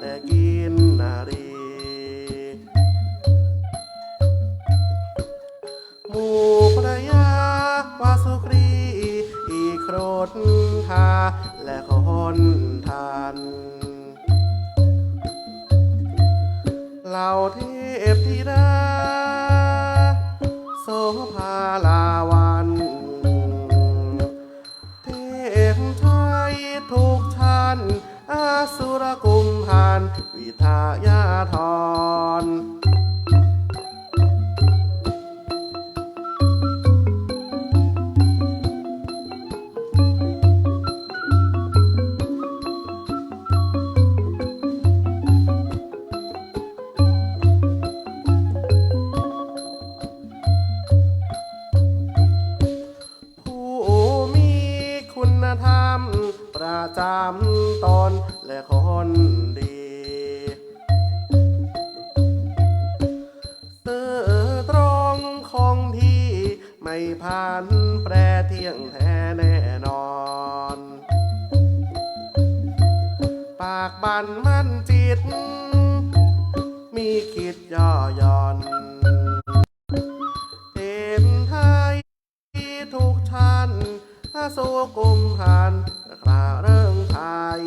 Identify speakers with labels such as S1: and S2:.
S1: และกินนารีหมู่ภรยาวาสุครี อีโครธทา และขอนทานเหล่าเทพธิดาโสภาลาวันเทพไทยทุกท่าน สุรกุมพานวิทายาธร จำตนและคนดีซื่อตรงคงที่ไม่พันแปรเที่ยงแท้แน่นอน ปากบันมั่นจิต มีคิดย่อหย่อนเห็นไทยทุกชั้นอาโศกุมพัน คราเริงไทย